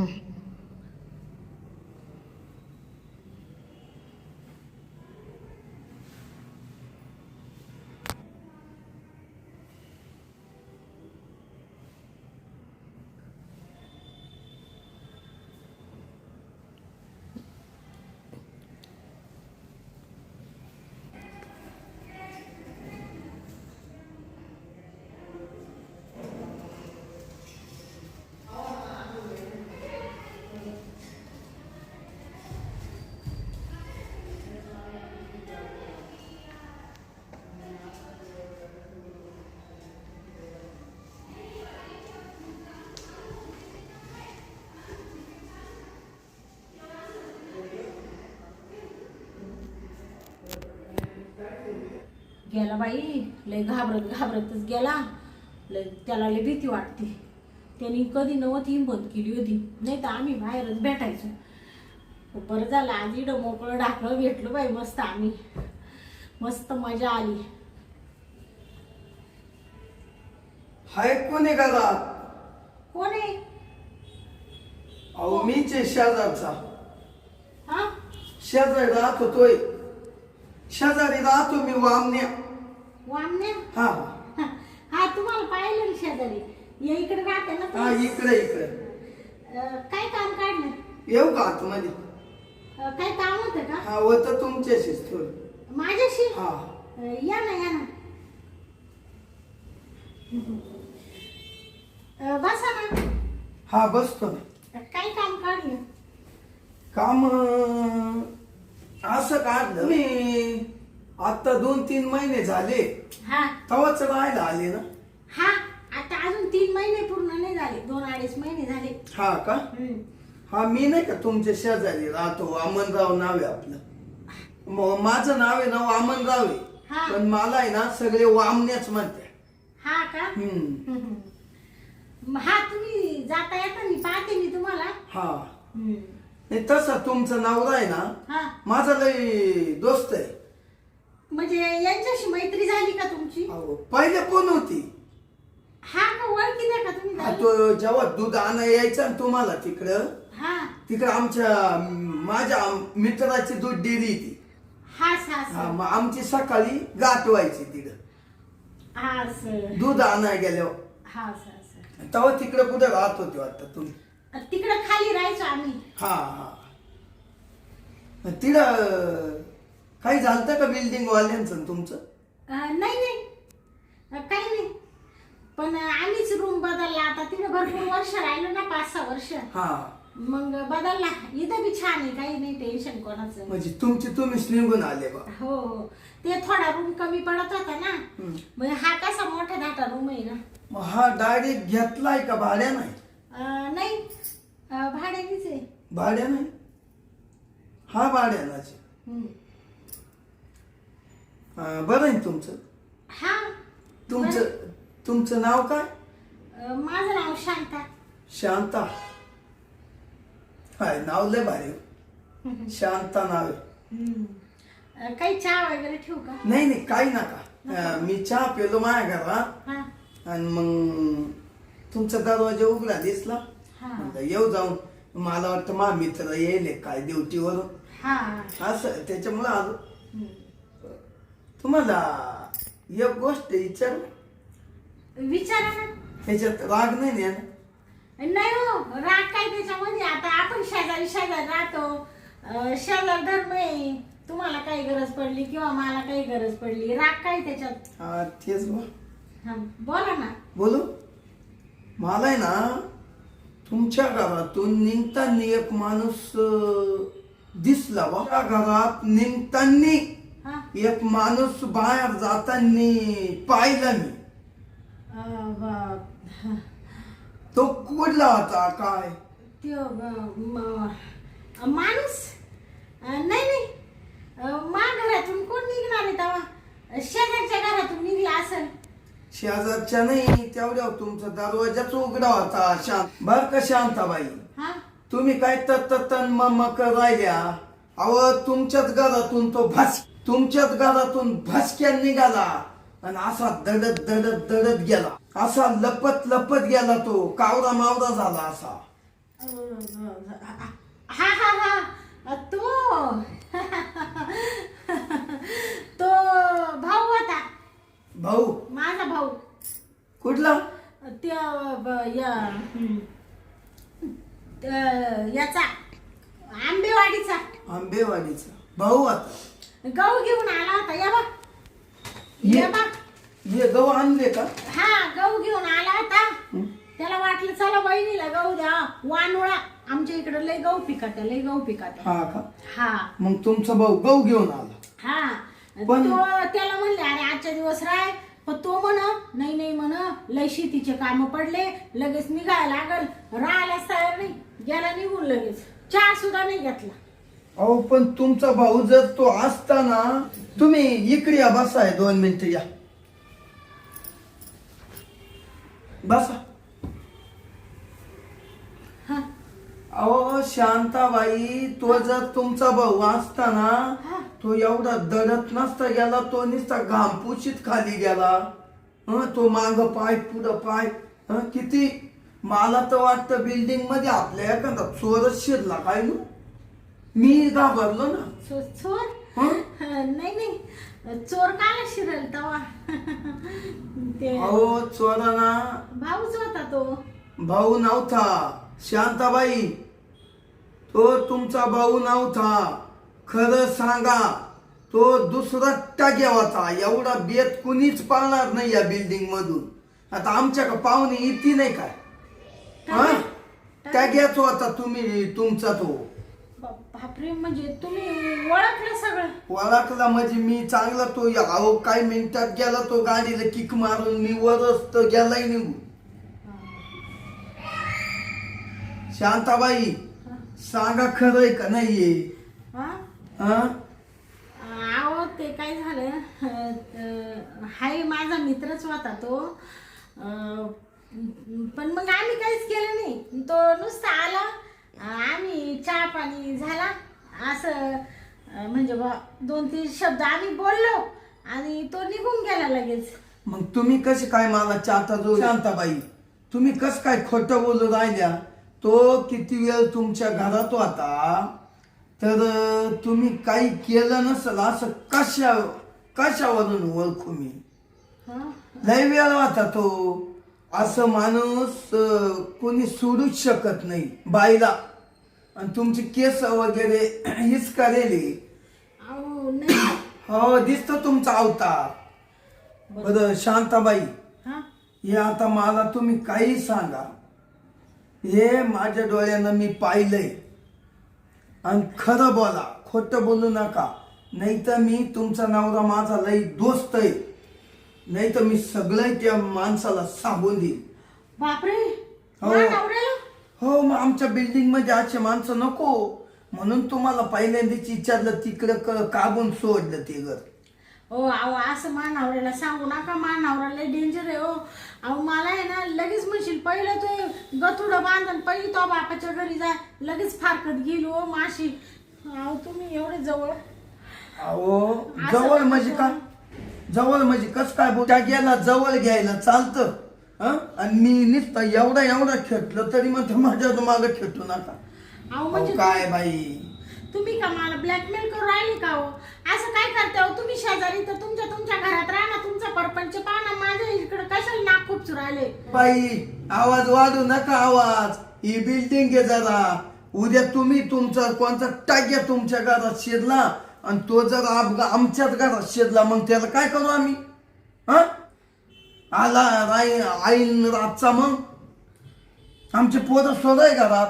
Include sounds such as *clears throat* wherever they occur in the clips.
嗯。गेला बाई लय घाबरत घाबरतच गेला. लय त्याला लय भीती वाटते. त्यांनी कधी नव्हती हिंमत केली होती. नाही तर आम्ही बाहेरच भेटायचो. बरं झालं आज इडं मोकळं ढाकळं भेटलो बाई मस्त आम्ही. मस्त मजा आली. हाय कोणी घरात? कोण? आहे अहो मीच आहे शेजारचा. हा? शेजारी राहत होतोय. शेजारी राहतो मी वामण्या. वामण्या? हा. हा, हा तुम्हाला पाहिलं ना शेजारी. या इकडे राहते ना हा तुम्ही. इकडे इकडे. अं, काय काम काढलं? येऊ का आतमध्ये? अं, काय काम होतं का? हा होतं तुमच्याशीच थोडं. माझ्याशी? हा. अं, या ना या ना. अं, बसा ना. हा बसतो ना. काय काम काढलं? काम अं, असं काढलं मी आता दोन तीन महिने झाले. हा. तवाच राहायला आले ना. हा आता अजून तीन महिने पूर्ण नाही झाले. दोन अडीच महिने झाले. हा का? हम्म. हा मी नाही का तुमच्या शेजारी राहतो वामनराव नाव आहे आपलं. म- माझं नाव आहे ना वामनराव हा. आहे पण मला आहे ना सगळे वामण्याच म्हणते. हा का? हम्म. हम्म. हा तुम्ही जाता येता मी पाहते मी तुम्हाला. हा. हम्म. नाही तसं तुमचं नवरा आहे ना हा. माझा लय दोस्त आहे. म्हणजे यांच्याशी मैत्री झाली का तुमची? अहो, पहिले कोण होती? हा का ओळखी नाही का तुम्ही झाली? तो जेव्हा दूध आणा यायचा ना तुम्हाला तिकडं हा. तिकडं आमच्या माझ्या मित्राची दूध डेअरी ती हा सा हा. मग आमची सकाळी गाठ व्हायची तिकडं. हा सर. दूध आणाय गेल्यावर. हा सर. तेव्हा तिकडं कुठे राहत होते वाटतं तुम्ही? तिकडं खाली राहायचो आम्ही. हा हा. तिकडं काही झालं का बिल्डिंग वाल्यांचं तुमचं? अं, नाही नाही. अं, काही नाही. पण आम्हीच रूम बदलला. आता तिथे भरपूर वर्ष राहिलो ना पाच सहा वर्ष. हा. मग बदलला. इथं बी छान आहे. काही नाही टेन्शन कोणाचं. म्हणजे तुमची तुम्हीच निघून आले बा. हो. हो ते थोडा रूम कमी पडत होता ना. हम्म. मग हा कसा मोठा धाटा रूम आहे ना. मग हा डायरेक्ट घेतलाय का भाड्या नाही नाही. भाड्यानेच आहे. भाड्या नाही हा भाड्यानाच हम्म. हा, बरं आहे ना तुमचं? हा. तुमचं तुमचं नाव काय? अं, माझं नाव शांता. शांता. हाय नाव लय भारी शांता नाव आहे. हम्म. अं, काही चहा वगैरे ठेवू का? नाही नाही काही नका. अं, मी चहा पेलो माझ्या घरात. हा. आणि मग तुमचा दरवाजा उघडा दिसला. हा. म्हणलं येऊ जाऊन. मला वाटतं मा मित्र येईल काय ड्युटीवरून. हा. असं त्याच्यामुळं आलो. तुम्हाला एक गोष्ट विचार? विचारा ना. ह्याच्यात राग नाही ना नाही हो राग काय त्याच्यामध्ये? आता आपण शेजारी शेजारी राहतो. अं, शेजार धर्म आहे. तुम्हाला काही गरज पडली किंवा मला काही गरज पडली राग काय त्याच्यात? हा तेच बा. हा बोला ना. बोलू? मला आहे ना तुमच्या घरातून निघताना एक माणूस दिसला बा. त्या घरात निघताना एक माणूस बाहेर जाताना पाहिला मी. तो कुठला होता काय? त्यो माणूस? नाही नाही. मा घरातून कोण निघणार आहे तेव्हा? शेजारच्या घरातून निघला असेल. शेजारच्या नाही तेवढ्या तुमचा दरवाजाच उघडा होता शांत. बर का शांताबाई? हा? तुम्ही काय तन मम राहिल्या? अव तुमच्याच घरातून तो भस तुमच्याच घरातून भसक्या निघाला आणि असा दडत दडत दडत गेला. असा लपत लपत गेला तो कावरा मावरा झाला असा. हा हा हा. तो. *laughs* तो भाऊ होता. भाऊ. माझा भाऊ. कुठला? त्या ब- या हम्म. त- याचा. आंबेवाडीचा. आंबेवाडीचा. भाऊ आता. गहू घेऊन आला होता. या बा. ये. या बा. हे गहू आणले का? हा गहू घेऊन आला होता? त्याला वाटलं चला बहिणीला गहू द्या. वानोळा. आमच्या इकडे लय गहू पिकाट्या लय गहू पिकाट्या हा का? हा. मग तुमचा भाऊ गहू घेऊन आला. हा. पण- तो त्याला म्हणले अरे आजच्या दिवस राय. पण तो म्हण नाही नाही म्हण लय शेतीचे काम पडले लगेच निघायला लागल. राहायलाच तयार नाही गेला निघून लगेच. चहा सुद्धा नाही घेतला. अहो पण तुमचा भाऊ जर तो असताना तुम्ही इकडे या बसाय दोन मिनिटं या. बसा. अहो शांताबाई तो जर तुमचा भाऊ असताना हा. तो एवढा दडत नसता गेला तो नुसता घाम पुशीत खाली गेला. हं, तो माग पाय पुढं पाय. हं, किती? मला तर वाटतं बिल्डिंगमध्ये आपल्या एखादा चोरच शिरला काय ना? मी घाबरलो ना. चोर? हं? नाही नाही. चोर काला शिरल तवा? ते अहो चोराना भाऊच होता तो. भाऊ नव्हता. शांताबाई तो तुमचा भाऊ नव्हता. खरं सांगा तो दुसरा टाग्या होता एवढा बेत कुणीच पाळणार नाही या बिल्डिंग मधून. आता आमच्या का पाहुणे येते नाही काय? हा? टाग्याच होता तुम्ही तुमचा तो. बापरे म्हणजे तुम्ही ओळखलं सगळं. ओळखला म्हणजे मी चांगला तो अहो काही मिनिटात गेला तो गाडीला किक मारून. मी वरच तो गेलाय निघून. शांताबाई. सांगा खरंय का नाहीये? हा? हा? अहो ते काय झालं? अं, हाय माझा मित्रच होता तो. अं, पण मग आम्ही काहीच केलं नाही. तो नुसता आला. आम्ही चहा पाणी झाला. असं अं, म्हणजे बा दोन तीन शब्द आम्ही बोललो आणि तो निघून गेला लगेच. मग तुम्ही कसे काय मला चाहता जो शांताबाई? तुम्ही कस काय खोटं बोलू राहिल्या? तो किती वेळ तुमच्या घरात होता? तर तुम्ही काही केलं नसेल असं कशा कशावरून ओळखू मी? लय वेळ होता तो. असं माणूस कोणी सोडूच शकत नाही बाईला. आणि तुमचे केस वगैरे *clears throat* हीच करेले *clears throat* हो दिसतो तुमचा अवतार. बरं शांताबाई. हा? हे आता मला तुम्ही काही सांगा. हे माझ्या डोळ्यानं मी पाहिलंय. आणि खरं बोला खोटं बोलू नका. नाही तर मी तुमचा नवरा माझा लई दोस्त आहे. नाही तर मी सगळं त्या माणसाला सांगून देईन. बापरे हो. हो मग आमच्या बिल्डिंगमध्ये असे माणसं नको. म्हणून तुम्हाला पहिल्यांदाच विचारलं तिकडं क- काबून सोडलं ते घर. हो अहो असं मानावऱ्याला सांगू नका मानावरा लय डेंजर आहे हो. अहो मला आहे ना लगेच म्हणशील पहिलं ते गथुडं बांधन पहिली तो बापाच्या घरी जा लगेच फारकत गेली हो माशी. अहो तुम्ही एवढे जवळ. अहो जवळ म्हणजे का? जवळ म्हणजे कस काय बोल? त्या गेला जवळ घ्यायला चालतं. हं? आणि मी नुसतं एवढा एवढा खेटलं तरी मग माझ्या मागं खेटू नका. अहो अहो, म्हणजे काय बाई? तुम्ही का मला ब्लॅकमेल करू राहिले का हो? असं काय करता हो? तुम्ही शेजारी तर तुमच्या तुमच्या घरात राहा ना तुमचा परपंच पाहा ना माझ्या इकडे कशाला नाक खूप राहिले? बाई आवाज वाढू नका आवाज. ही बिल्डिंग आहे जरा. उद्या तुम्ही तुमचा कोणता टाक्या तुमच्या घरात शिरला आणि तो जर आप- आमच्याच घरात शिरला मग त्याला काय करू आम्ही? हा? आला राई आईन रातचा मग. आमचे पोरं सोडाय घरात.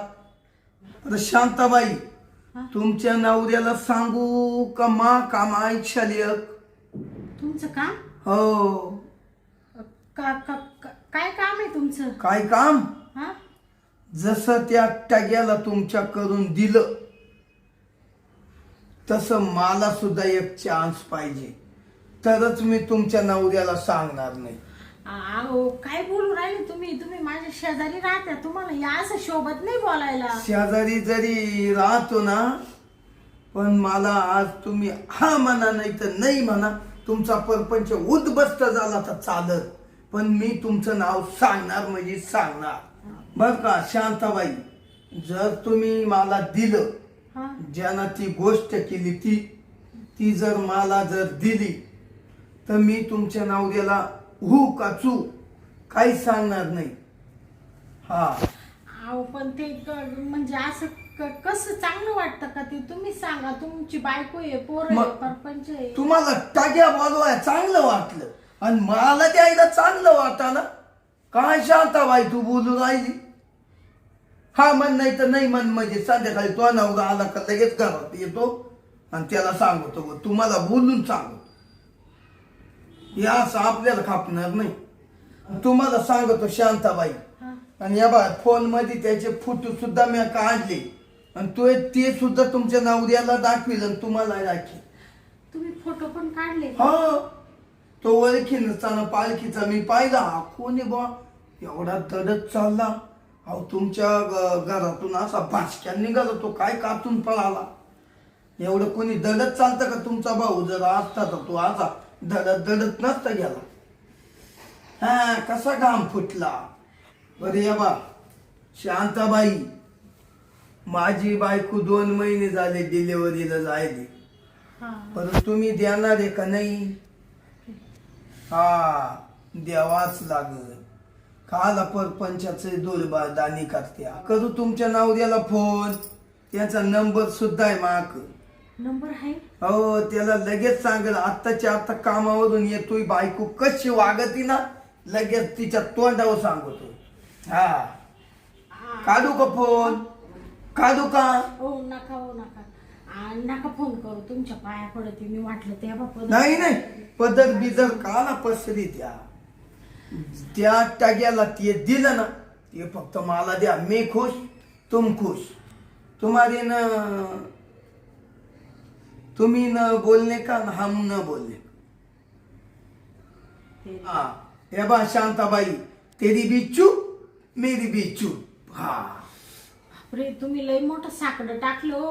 अरे शांताबाई. तुमच्या नवऱ्याला सांगू का मा काम ऐकशाली तुमचं काम? हो. का, का, का- काय काम आहे तुमचं? काय काम? हा? जसं त्या टग्याला तुमच्या करून दिलं तसं मला सुद्धा एक चान्स पाहिजे. तरच मी तुमच्या नवऱ्याला सांगणार नाही. अहो काय बोलू राहिले तुम्ही? तुम्ही माझ्या शेजारी राहत्या तुम्हाला या असं शोभत नाही बोलायला. शेजारी जरी राहतो ना पण मला आज तुम्ही हा म्हणा नाही तर नाही म्हणा तुमचा परपंच उद्ध्वस्त झाला तर चालत पण मी तुमचं नाव सांगणार म्हणजे सांगणार. बर का शांताबाई? जर तुम्ही मला दिलं हा. ज्यानं ती गोष्ट केली ती ती जर मला जर दिली तर मी तुमच्या नवऱ्याला हू का चू? काहीच सांगणार नाही. हा. अहो पण ते क- म्हणजे असं क- कसं चांगलं वाटतं का ते? तुम्ही सांगा तुमची बायको आहे पोर आहे मग- परपंच आहे. तुम्हाला टाक्या बोलवाय चांगलं वाटलं. आणि मला द्यायला चांगलं वाटायला काय शांताबाई तू बोलू राहिली? हा मन नाही तर नाही मन म्हणजे संध्याकाळी तो नवरा आला का लगेच घरात येतो. आणि त्याला सांगतो "बघ, तुम्हाला बोलून सांगतो हे असं आपल्याला खापणार नाही. तुम्हाला सांगतो शांताबाई. हा. आणि या बा फोनमध्ये त्याचे फोटो सुद्धा मी काढले आणि तो ते सुद्धा तुमच्या नवऱ्याला दाखविल आणि तुम्हाला दाखवेल तुम्ही फोटो पण काढले हा. तो ओळखी नसताना पालखीचा मी पाहिला. हा कोणी बा? एवढा दडत चालला. अहो तुमच्या घरातून असा भाषक्या निघाला तो काय कातून पळाला? एवढं कोणी दडत चालतं का तुमचा भाऊ? जर असता तर तो असा दडत दडत नसता गेला. हा कसा घाम फुटला. बरं या बा. शांताबाई माझी बायको दोन महिने झाले डिलेवरीला जायली परंतु तुम्ही देणार आहे का नाही? हा द्यावाच लागल. काला परपंचाचे दोलबा दानी करत्या करू तुमच्या नवऱ्याला फोन त्याचा नंबर सुद्धा आहे माक नंबर आहे? हो त्याला लगेच सांगेल आत्ताच्या आता कामावरून येतोय बायको कशी वागती ना लगेच तिच्या तोंडावर सांगतो. हा. काढू का फोन? काढू का? हो नका हो नका. आ, नका फोन करू तुमच्या पाया पडते मी वाटलं त्या नाही नाही. पदर बिदर काला पसरी त्या? त्या टाग्याला ते दिलं ना ते फक्त मला द्या मी खुश तुम खुश. तुम्हारे न तुम्ही न बोलणे का हम न बोलने ते- हा हे बा शांताबाई तेरी बी चूप मेरी बी चूप हा. बापरे तुम्ही लय मोठं साकडं टाकलं हो.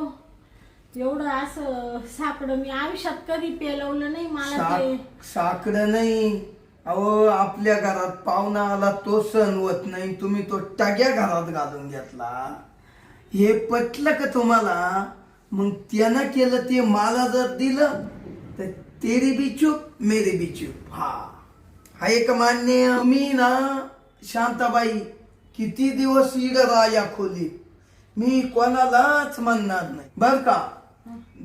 एवढं असं साकडं मी आयुष्यात कधी पेलवलं नाही मला ते. साक साकडं नाही. अहो आपल्या घरात पाहुणा आला तो सण होत नाही. तुम्ही तो टाग्या घरात घालून घेतला. हे पटलं का तुम्हाला? मग त्यानं केलं ते मला जर दिलं तर तेरी बी चूप मेरी बी चूप. हा. हा एक मान्य मी ना शांताबाई किती दिवस इड या खोलीत? मी कोणालाच म्हणणार नाही. बर का?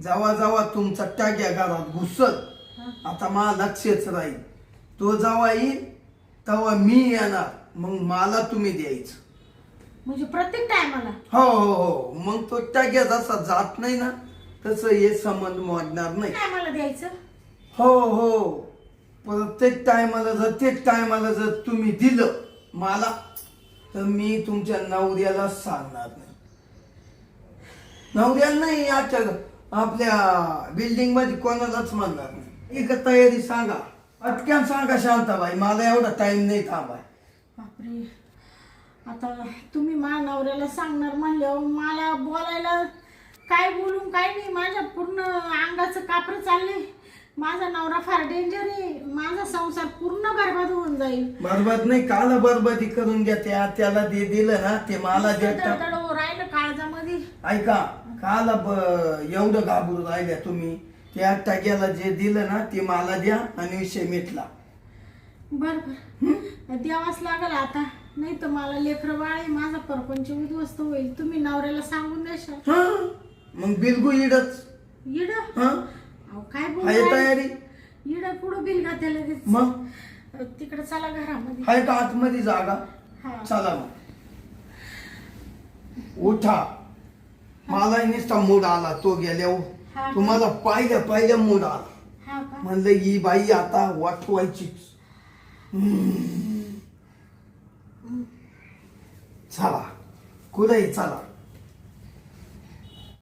जेव्हा जेव्हा तुमचा टाक्या घरात घुसत आता मला लक्षच राहील. तो जेव्हा येईल तेव्हा मी येणार. मग मला तुम्ही द्यायचं. म्हणजे प्रत्येक टायमाला. हो हो हो. मग तो टाक्या जसा जात नाही ना तसं हे संबंध मोडणार नाही. टायमाला द्यायचं? हो हो. प्रत्येक टायमाला जर तेच टायमाला जर तुम्ही दिलं मला तर मी तुमच्या नवऱ्याला सांगणार नाही. नवऱ्याला नाही आजच्या आपल्या बिल्डिंगमध्ये कोणालाच म्हणणार नाही. एक तयारी सांगा. पटक्यान सांगा शांताबाई. मला एवढा टाइम नाही थांबाय. बापरे. आता तुम्ही माझ्या नवऱ्याला सांगणार म्हणल्यावर मला बोलायला काय बोलून काय नाही. माझ्या पूर्ण अंगाचं कापरं चाललंय माझा नवरा फार डेंजर आहे. माझा संसार पूर्ण बरबाद होऊन जाईल. बरबाद नाही काला बरबादी करून घ्या त्या त्याला ते दिलं ना ते मला दडदड राहिलं काळजामध्ये. ऐका काला ब एवढं घाबरून राहिल्या तुम्ही. त्या टाक्याला जे दिलं ना ते मला द्या आणि विषय मिटला बर. बर द्यावाच लागल आता. नाही तर मला लेकरं बाळ माझा परपंच उद्ध्वस्त होईल. तुम्ही नवऱ्याला सांगून द्याल हा? मग बिलगू इडच. इड? हा? अहो काय आहे बोल तयारी. इड पुढं बिल घातलं लगेच? मग? तिकडे चला घरामध्ये. आहे का आतमध्ये जागा? हा. चला मग. उठा. मला नुसता मूड आला. तो गेल्या हा. तुम्हाला पाहिल्या पाहिल्या मूड आला. हा का? म्हणलं ही बाई आता वाटवायचीच. हम्म. चला कुठे चला